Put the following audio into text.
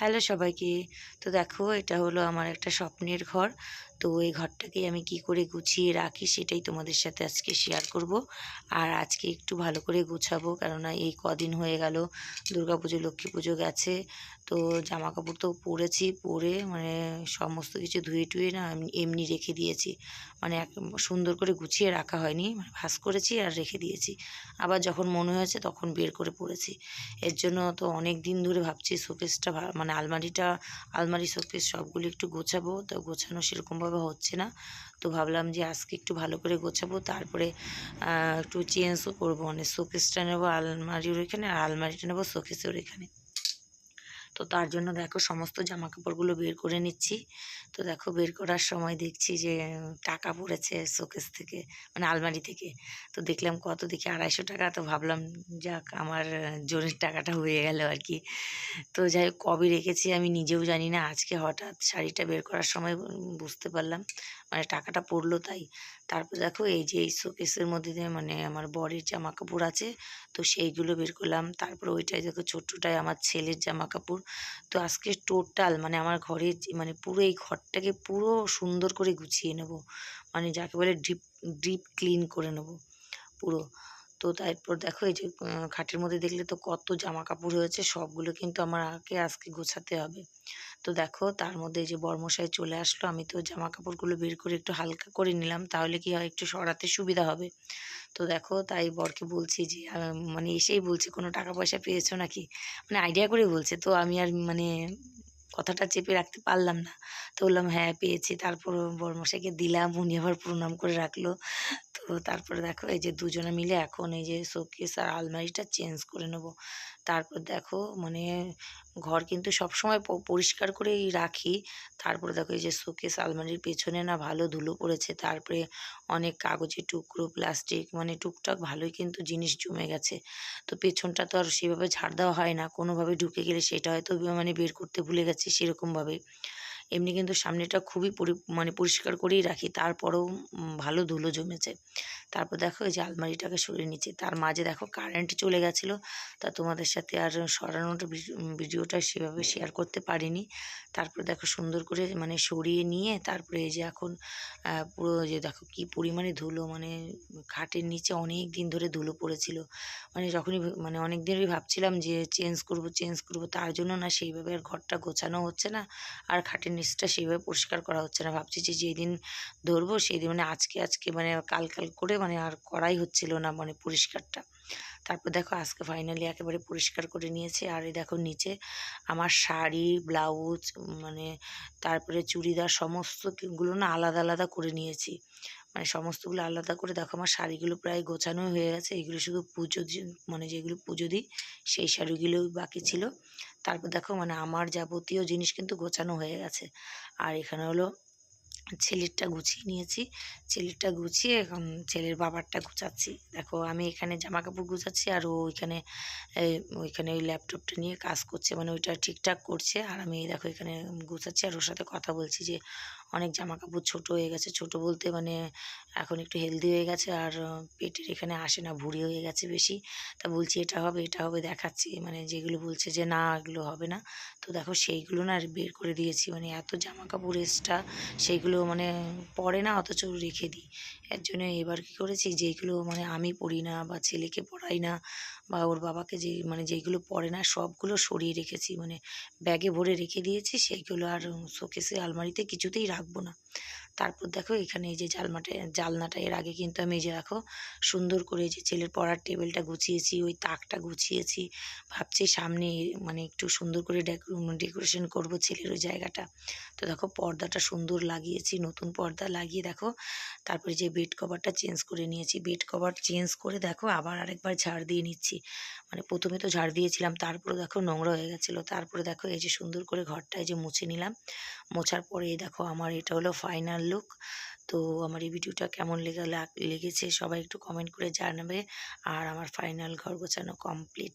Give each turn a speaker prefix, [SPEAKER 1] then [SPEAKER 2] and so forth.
[SPEAKER 1] Hello সবাইকে। তো দেখো, এটা হলো আমার একটা স্বপ্নের ঘর। তো এই ঘরটাকে আমি কি করে গুছিয়ে রাখি সেটাই তোমাদের সাথে আজকে শেয়ার করব। আর আজকে একটু ভালো করে গুছাবো, কেননা এই কদিন হয়ে গেল পুজো, লক্ষ্মী পুজো গেছে। তো জামা কাপড় তো পরেছি, পরে মানে সমস্ত কিছু ধুয়ে টুয়ে না আমি এমনি রেখে দিয়েছি। মানে এক, সুন্দর করে গুছিয়ে রাখা হয়নি মানে ভাস করেছি আর রেখে দিয়েছি। আবার যখন মনে হয়েছে তখন বের করে পড়েছি এর জন্য তো অনেক দিন ধরে ভাবছি শোকেসটা মানে আলমারিটা, আলমারি, শোকেস সবগুলো একটু গোছাবো। তো গোছানো সেরকমভাবে হচ্ছে না। তো ভাবলাম যে আজকে একটু ভালো করে গোছাবো। তারপরে একটু চেঞ্জও করব। মানে শোকেসটা নেব আলমারির ওইখানে আর আলমারিটা নেব শোকেসের ওইখানে। তো তার জন্য দেখো সমস্ত জামা কাপড়গুলো বের করে নিচ্ছি। তো দেখো বের করার সময় দেখছি যে, টাকা পড়েছে শোকেস থেকে মানে আলমারি থেকে। তো দেখলাম কত দেখি আড়াইশো টাকা। তো ভাবলাম, যাক আমার জোরের টাকাটা হয়ে গেল আর কি তো যাই হোক, কবে রেখেছি আমি নিজেও জানি না। আজকে হঠাৎ শাড়িটা বের করার সময় বুঝতে পারলাম। মানে টাকাটা পড়ল তাই। তারপর দেখো এই যে এই শোকেসের মধ্যে দিয়ে মানে আমার বরের জামা কাপড় আছে, তো সেইগুলো বের করলাম। তারপর ওইটাই দেখো ছোট্টটাই আমার ছেলের জামা কাপড় তো আজকে টোটাল মানে আমার ঘরের মানে পুরো এই ঘরটাকে পুরো সুন্দর করে গুছিয়ে নেব। মানে যাকে বলে ডিপ ডিপ ক্লিন করে নেব। পুরো। তো তারপর দেখো এই যে খাটের মধ্যে দেখলে তো কত জামা কাপড় হয়েছে সবগুলো কিন্তু আমার আগে আজকে গোছাতে হবে। তো দেখো তার মধ্যে যে বর্মশাই চলে আসলো, আমি তো জামা কাপড়গুলো বের করে একটু হালকা করে নিলাম, তাহলে কি হয়, একটু সরাতে সুবিধা হবে। তো দেখো তাই বরকে বলছি যে মানে এসেই বলছে, কোনো টাকা পয়সা পেয়েছ নাকি? মানে আইডিয়া করে বলছে, তো আমি আর মানে কথাটা চেপে রাখতে পারলাম না। তো বললাম হ্যাঁ পেয়েছি। তারপর বর্মশাইকে দিলাম, উনি আবার প্রণাম করে রাখল। তো তারপরে দেখো, এই যে দুজনে মিলে এখন এই যে শোকেস আর আলমারিটা চেঞ্জ করে নেব। তারপর দেখো মানে ঘর কিন্তু সবসময় পরিষ্কার করেই রাখি। তারপরে দেখো এই যে শোকেস আলমারির পেছনে না ভালো ধুলো পড়েছে, তারপরে অনেক কাগজের টুকরো প্লাস্টিক মানে টুকটাক ভালোই কিন্তু জিনিস জমে গেছে। তো পেছনটা তো আর সেভাবে ঝাড় দেওয়া হয় না, কোনোভাবে ঢুকে গেলে সেটা হয়তো মানে বের করতে ভুলে গেছি সেরকমভাবে। এমনি কিন্তু সামনেটা খুবই পরি মানে পরিষ্কার করেই রাখি, তারপরেও ভালো ধুলো জমেছে। তারপর দেখো এই যে আলমারিটাকে সরিয়ে নিচ্ছি, তার মাঝে দেখো কারেন্ট চলে গেছিল, তা তোমাদের সাথে আর সরানোটা ভিডিওটা সেভাবে শেয়ার করতে পারিনি। তারপর দেখো সুন্দর করে মানে সরিয়ে নিয়ে, তারপরে এই যে এখন পুরো যে দেখো কি পরিমাণে ধুলো মানে খাটের নিচে অনেক দিন ধরে ধুলো পড়েছিল। মানে যখনই মানে অনেক দিনই ভাবছিলাম যে চেঞ্জ করব চেঞ্জ করব, তার জন্য না সেইভাবে আর ঘরটা গোছানো হচ্ছে না, আর খাটের নিচটা সেইভাবে পরিষ্কার করা হচ্ছে না। ভাবছি যে যেদিন ধরবো সেই দিন মানে আজকে আজকে মানে কাল কাল করে মানে আর করাই হচ্ছিল না মানে পরিষ্কারটা। তারপর দেখো আজকে ফাইনালি একেবারে পরিষ্কার করে নিয়েছে। আর এই দেখো নিচে আমার শাড়ি ব্লাউজ মানে তারপরে চুড়িদার সমস্তগুলো না আলাদা আলাদা করে নিয়েছি। মানে সমস্তগুলো আলাদা করে দেখো আমার শাড়িগুলো প্রায় গোছানো হয়ে গেছে। এগুলো শুধু পুজো মানে যেগুলো পুজো দিই সেই শাড়িগুলোই বাকি ছিল। তারপর দেখো মানে আমার যাবতীয় জিনিস কিন্তু গোছানো হয়ে গেছে। আর এখানে হলো ছেলেরটা গুছিয়ে নিয়েছি। ছেলেরটা গুছিয়ে এখন ছেলের বাবারটা গুছাচ্ছি। দেখো, আমি এখানে জামা কাপড় গুছাচ্ছি আর ও ওইখানে ওইখানে ওই ল্যাপটপটা নিয়ে কাজ করছে। মানে ওইটা ঠিকঠাক করছে। আর আমি দেখো এখানে গুছাচ্ছি আর ওর সাথে কথা বলছি যে, অনেক জামা কাপড় ছোটো হয়ে গেছে। ছোট বলতে মানে এখন একটু হেলদি হয়ে গেছে আর পেটের এখানে আসে না, ভুঁড়ি হয়ে গেছে বেশি। তা বলছি, এটা হবে এটা হবে, দেখাচ্ছি। মানে যেগুলো বলছে যে, না, এগুলো হবে না। তো দেখো, সেইগুলো না আর বের করে দিয়েছি। মানে এত জামা কাপড় এক্সট্রা সেইগুলো মানে পড়ে না, অথচ রেখে দিই। এর জন্য এবার কী করেছি, যেগুলো মানে আমি পড়ি না বা ছেলেকে পড়াই না বা ওর বাবাকে যে মানে যেইগুলো পড়ে না, সবগুলো সরিয়ে রেখেছি। মানে ব্যাগে ভরে রেখে দিয়েছি, সেইগুলো আর শোকেসে আলমারিতে কিছুতেই রাখব না। তারপর দেখো এখানে এই যে জালমাটা, জালনাটা এর আগে কিন্তু আমি এই যে দেখো সুন্দর করে যে ছেলের পড়ার টেবিলটা গুছিয়েছি, ওই তাকটা গুছিয়েছি। ভাবছি সামনে মানে একটু সুন্দর করে ডেকোরেশন করব ছেলের ওই জায়গাটা। তো দেখো পর্দাটা সুন্দর লাগিয়েছি। নতুন পর্দা লাগিয়ে দেখো। তারপরে যে বেড কভারটা চেঞ্জ করে নিয়েছি বেড কভার চেঞ্জ করে দেখো আবার আরেকবার ঝাড় দিয়ে নিচ্ছি। মানে প্রথমে তো ঝাড় দিয়েছিলাম, তারপরে দেখো নোংরা হয়ে গেছিল। তারপরে দেখো এই যে সুন্দর করে ঘরটায় যে মুছে নিলাম। মোছার পরে দেখো আমার এটা হলো ফাইনাল লুক তো আমার এই ভিডিওটা কেমন লেগে লেগেছে সবাই একটু কমেন্ট করে জানাবে। আর আমার ফাইনাল ঘর গোছানো কমপ্লিট